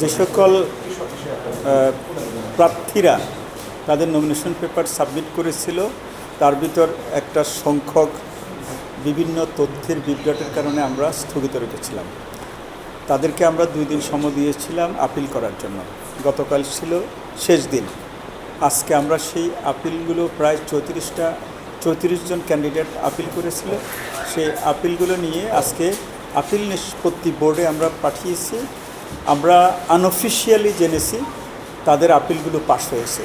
যে সকল প্রার্থীরা তাদের নমিনেশন পেপার সাবমিট করেছিল, তার ভিতর একটা সংখ্যক বিভিন্ন তথ্যের বিভ্রাটের কারণে আমরা স্থগিত রেখেছিলাম। তাদেরকে আমরা দুই দিন সময় দিয়েছিলাম আপিল করার জন্য। গতকাল ছিল শেষ দিন। আজকে আমরা সেই আপিলগুলো প্রায় চৌত্রিশটা, চৌত্রিশ জন ক্যান্ডিডেট আপিল করেছিল। সেই আপিলগুলো নিয়ে আজকে আপিল নিষ্পত্তি বোর্ডে আমরা পাঠিয়েছি। আমরা আনঅফিসিয়ালি জেনেছি, তাদের আপিলগুলো পাশ হয়েছে।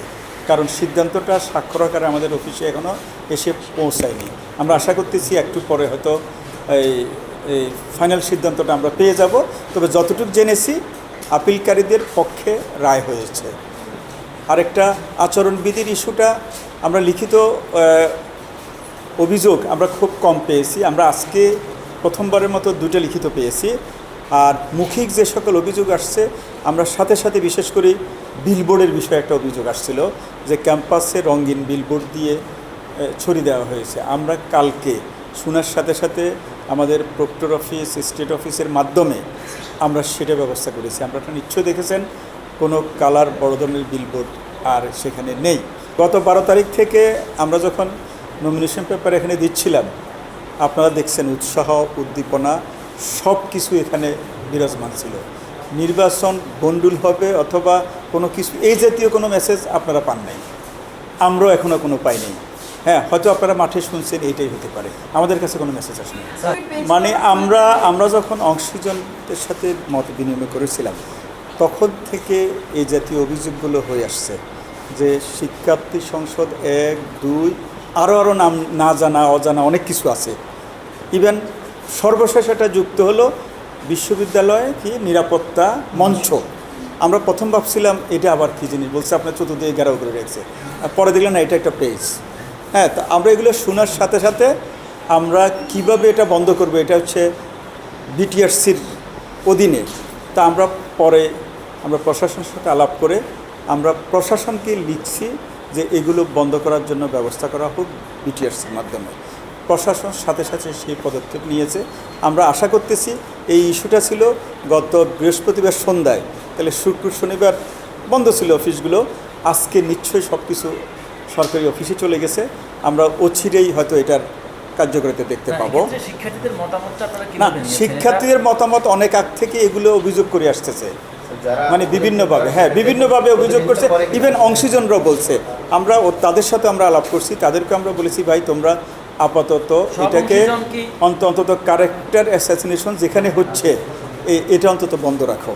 কারণ সিদ্ধান্তটা স্বাক্ষর আকারে আমাদের অফিসে এখনও এসে পৌঁছায়নি। আমরা আশা করতেছি একটু পরে হয়তো এই এই ফাইনাল সিদ্ধান্তটা আমরা পেয়ে যাব। তবে যতটুকু জেনেছি আপিলকারীদের পক্ষে রায় হয়েছে। আরেকটা আচরণবিধির ইস্যুটা, আমরা লিখিত অভিযোগ আমরা খুব কম পেয়েছি। আমরা আজকে প্রথমবারের মতো দুটো লিখিত পেয়েছি। আর মৌখিক যে সকল অভিযোগ আসছে, আমরা সাথে সাথে বিশেষ করে বিলবোর্ডের বিষয়ে একটা অভিযোগ আসছিল যে ক্যাম্পাসে রঙিন বিলবোর্ড দিয়ে ছড়িয়ে দেওয়া হয়েছে। আমরা কালকে শোনার সাথে সাথে আমাদের প্রক্টর অফিস স্টেট অফিসের মাধ্যমে আমরা সেটা ব্যবস্থা করেছি। আমরা নিশ্চয়ই দেখেছেন, কোনো কালার বড় ধরনের বিলবোর্ড আর সেখানে নেই। গত বারো তারিখ থেকে আমরা যখন নমিনেশন পেপার এখানে দিচ্ছিলাম, আপনারা দেখছেন উৎসাহ, উদ্দীপনা সব কিছু এখানে বিরাজমান ছিল। নির্বাচন গন্ডুল হবে অথবা কোনো কিছু, এই জাতীয় কোনো মেসেজ আপনারা পান নাই। আমরাও এখনও কোনো পাইনি হ্যাঁ হয়তো আপনারা মাঠে শুনছেন, এইটাই হতে পারে। আমাদের কাছে কোনো মেসেজ আসেনি। মানে আমরা আমরা যখন অংশীজনদের সাথে মত বিনিময় করেছিলাম, তখন থেকে এই জাতীয় অভিযোগগুলো হয়ে আসছে যে শিক্ষার্থী সংসদ এক, দুই আরও আরও নাম, না জানা, অজানা অনেক কিছু আছে। ইভেন সর্বশেষ এটা যুক্ত হলো বিশ্ববিদ্যালয়ে কি নিরাপত্তা মঞ্চ। আমরা প্রথম ভাবছিলাম, এটা আবার কী জিনিস? বলছে আপনার চতুর্দিকে ঘেরাও করে রেখেছে। পরে দেখলেন না, এটা একটা পেজ হ্যাঁ তো আমরা এগুলো শোনার সাথে সাথে আমরা কীভাবে এটা বন্ধ করব, এটা হচ্ছে বিটিআরসির অধীনে। তা আমরা পরে, আমরা প্রশাসনের সাথে আলাপ করে আমরা প্রশাসনকে লিখছি যে এগুলো বন্ধ করার জন্য ব্যবস্থা করা হোক বিটিআরসির মাধ্যমে। প্রশাসন সাথে সাথে সেই পদক্ষেপ নিয়েছে। আমরা আশা করতেছি এই ইস্যুটা ছিল গত বৃহস্পতিবার সন্ধ্যায়। তাহলে শুক্র শনিবার বন্ধ ছিল অফিসগুলো। আজকে নিশ্চয়ই সব কিছু সরকারি অফিসে চলে গেছে। আমরা অচিরেই হয়তো এটার কার্যকারিতা দেখতে পাবো। না শিক্ষার্থীদের মতামত অনেক আগ থেকে এগুলো অভিযোগ করে আসতেছে। মানে বিভিন্নভাবে হ্যাঁ বিভিন্নভাবে অভিযোগ করছে। ইভেন অংশীজনরাও বলছে। আমরা ও- তাদের সাথে আমরা আলাপ করছি। তাদেরকে আমরা বলেছি ভাই তোমরা আপাতত এটাকে অন্তত ক্যারেক্টার অ্যাসাসিনেশন যেখানে হচ্ছে এ- এটা অন্তত বন্ধ রাখো।